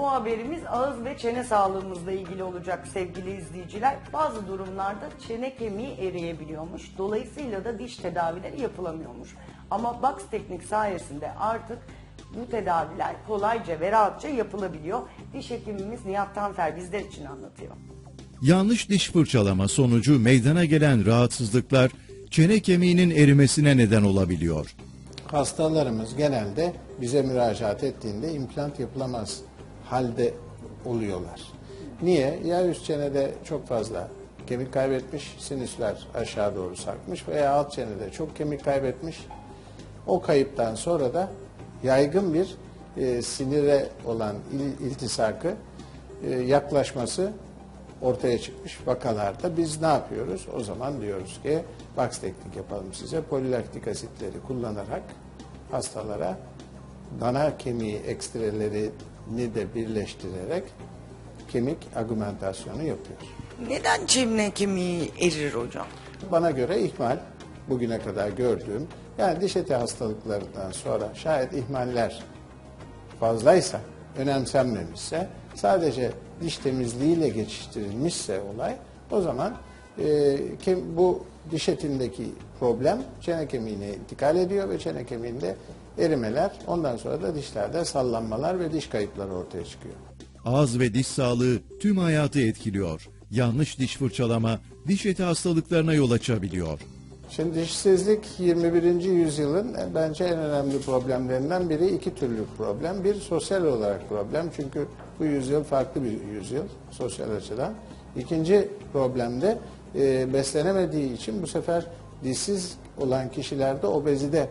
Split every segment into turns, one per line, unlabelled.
Bu haberimiz ağız ve çene sağlığımızla ilgili olacak sevgili izleyiciler. Bazı durumlarda çene kemiği eriyebiliyormuş. Dolayısıyla da diş tedavileri yapılamıyormuş. Ama Box teknik sayesinde artık bu tedaviler kolayca ve rahatça yapılabiliyor. Diş hekimimiz Nihat Tanfer bizler için anlatıyor.
Yanlış diş fırçalama sonucu meydana gelen rahatsızlıklar çene kemiğinin erimesine neden olabiliyor.
Hastalarımız genelde bize müracaat ettiğinde implant yapılamaz halde oluyorlar. Niye? Ya üst çenede çok fazla kemik kaybetmiş, sinüsler aşağı doğru sarkmış veya alt çenede çok kemik kaybetmiş. O kayıptan sonra da yaygın bir e, sinire olan il, iltisakı e, yaklaşması ortaya çıkmış vakalarda biz ne yapıyoruz? O zaman diyoruz ki box teknik yapalım size. Polilaktik asitleri kullanarak hastalara dana kemiği ekstrelerini de birleştirerek kemik agumentasyonu yapıyoruz.
Neden çene kemiği erir hocam?
Bana göre ihmal bugüne kadar gördüğüm yani diş eti hastalıklarından sonra şayet ihmaller fazlaysa, önemsenmemişse, sadece diş temizliğiyle geçiştirilmişse olay, o zaman e, kem- bu diş etindeki problem çene kemiğine intikal ediyor ve çene kemiğinde erimeler, ondan sonra da dişlerde sallanmalar ve diş kayıpları ortaya çıkıyor.
Ağız ve diş sağlığı tüm hayatı etkiliyor. Yanlış diş fırçalama diş eti hastalıklarına yol açabiliyor.
Şimdi dişsizlik 21. yüzyılın bence en önemli problemlerinden biri iki türlü problem. Bir sosyal olarak problem çünkü bu yüzyıl farklı bir yüzyıl sosyal açıdan. İkinci problem de e, beslenemediği için bu sefer dişsiz olan kişilerde obezite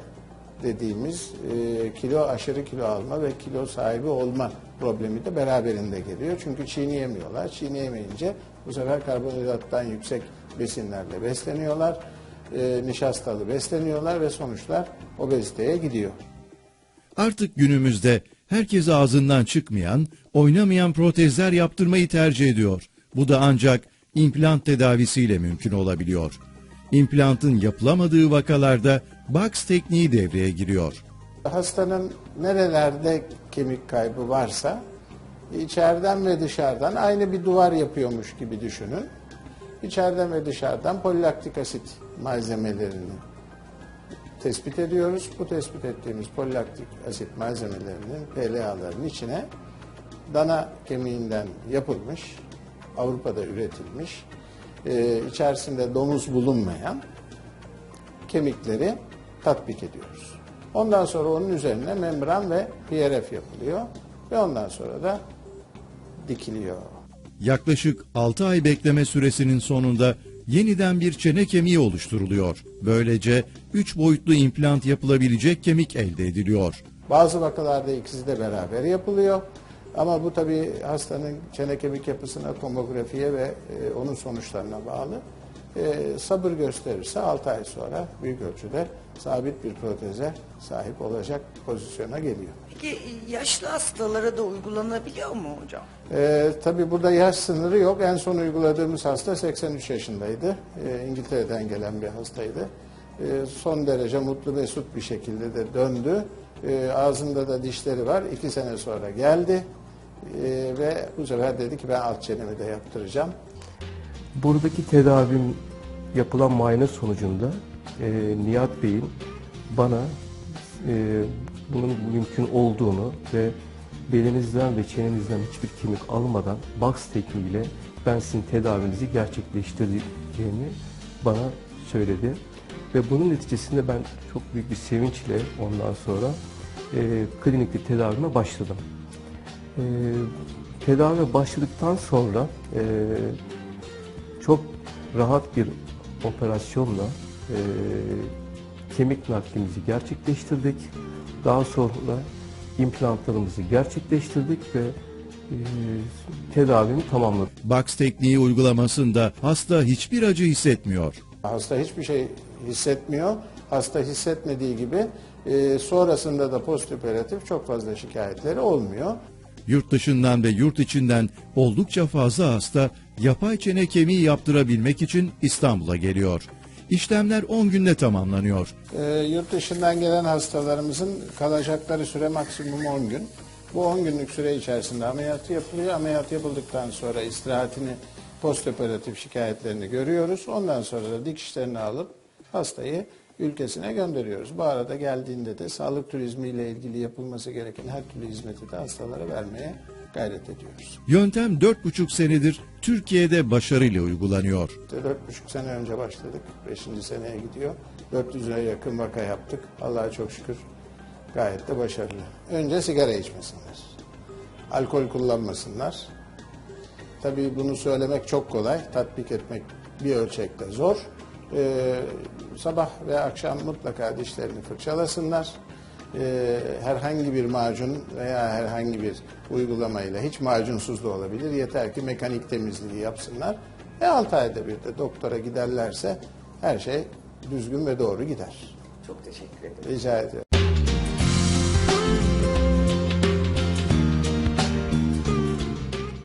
dediğimiz e, kilo aşırı kilo alma ve kilo sahibi olma problemi de beraberinde geliyor. Çünkü çiğneyemiyorlar. Çiğneyemeyince bu sefer karbonhidrattan yüksek besinlerle besleniyorlar. E, nişastalı besleniyorlar ve sonuçlar obeziteye gidiyor.
Artık günümüzde herkes ağzından çıkmayan, oynamayan protezler yaptırmayı tercih ediyor. Bu da ancak implant tedavisiyle mümkün olabiliyor. İmplantın yapılamadığı vakalarda box tekniği devreye giriyor.
Hastanın nerelerde kemik kaybı varsa içeriden ve dışarıdan aynı bir duvar yapıyormuş gibi düşünün. İçeriden ve dışarıdan polilaktik asit malzemelerini tespit ediyoruz. Bu tespit ettiğimiz polilaktik asit malzemelerinin PLA'ların içine dana kemiğinden yapılmış, Avrupa'da üretilmiş, e, içerisinde domuz bulunmayan kemikleri tatbik ediyoruz. Ondan sonra onun üzerine membran ve PRF yapılıyor ve ondan sonra da dikiliyor.
Yaklaşık 6 ay bekleme süresinin sonunda yeniden bir çene kemiği oluşturuluyor. Böylece 3 boyutlu implant yapılabilecek kemik elde ediliyor.
Bazı vakalarda ikisi de beraber yapılıyor. Ama bu tabii hastanın çene kemik yapısına, tomografiye ve e, onun sonuçlarına bağlı. E, sabır gösterirse 6 ay sonra büyük ölçüde sabit bir proteze sahip olacak pozisyona geliyor.
Peki yaşlı hastalara da uygulanabiliyor mu hocam?
Ee, tabii burada yaş sınırı yok. En son uyguladığımız hasta 83 yaşındaydı. Ee, İngiltere'den gelen bir hastaydı. Ee, son derece mutlu mesut bir şekilde de döndü. Ee, ağzında da dişleri var. İki sene sonra geldi. Ee, ve bu sefer dedi ki ben alt çenemi de yaptıracağım.
Buradaki tedavim yapılan muayene sonucunda e, Nihat Bey'in bana e, bunun mümkün olduğunu ve belinizden ve çenenizden hiçbir kemik almadan box tekniğiyle ben sizin tedavinizi gerçekleştireceğini bana söyledi. Ve bunun neticesinde ben çok büyük bir sevinçle ondan sonra e, klinikte tedavime başladım. E, tedavi başladıktan sonra e, çok rahat bir operasyonla e, kemik naklimizi gerçekleştirdik. Daha sonra implantlarımızı gerçekleştirdik ve e, tedavimi tamamladık.
Box tekniği uygulamasında hasta hiçbir acı hissetmiyor.
Hasta hiçbir şey hissetmiyor. Hasta hissetmediği gibi e, sonrasında da postoperatif çok fazla şikayetleri olmuyor.
Yurt dışından ve yurt içinden oldukça fazla hasta yapay çene kemiği yaptırabilmek için İstanbul'a geliyor. İşlemler 10 günde tamamlanıyor.
E, yurt dışından gelen hastalarımızın kalacakları süre maksimum 10 gün. Bu 10 günlük süre içerisinde ameliyatı yapılıyor. Ameliyat yapıldıktan sonra istirahatini, postoperatif şikayetlerini görüyoruz. Ondan sonra da dikişlerini alıp hastayı ülkesine gönderiyoruz. Bu arada geldiğinde de sağlık turizmi ile ilgili yapılması gereken her türlü hizmeti de hastalara vermeye gayret ediyoruz.
Yöntem 4,5 senedir Türkiye'de başarıyla uygulanıyor.
İşte Dört buçuk sene önce başladık. Beşinci seneye gidiyor. 400'e yakın vaka yaptık. Allah'a çok şükür gayet de başarılı. Önce sigara içmesinler. Alkol kullanmasınlar. Tabii bunu söylemek çok kolay. Tatbik etmek bir ölçekte zor. Ee, sabah ve akşam mutlaka dişlerini fırçalasınlar. Ee, herhangi bir macun veya herhangi bir uygulamayla hiç macunsuz da olabilir. Yeter ki mekanik temizliği yapsınlar. Ve 6 ayda bir de doktora giderlerse her şey düzgün ve doğru gider.
Çok teşekkür ederim.
Rica ediyorum.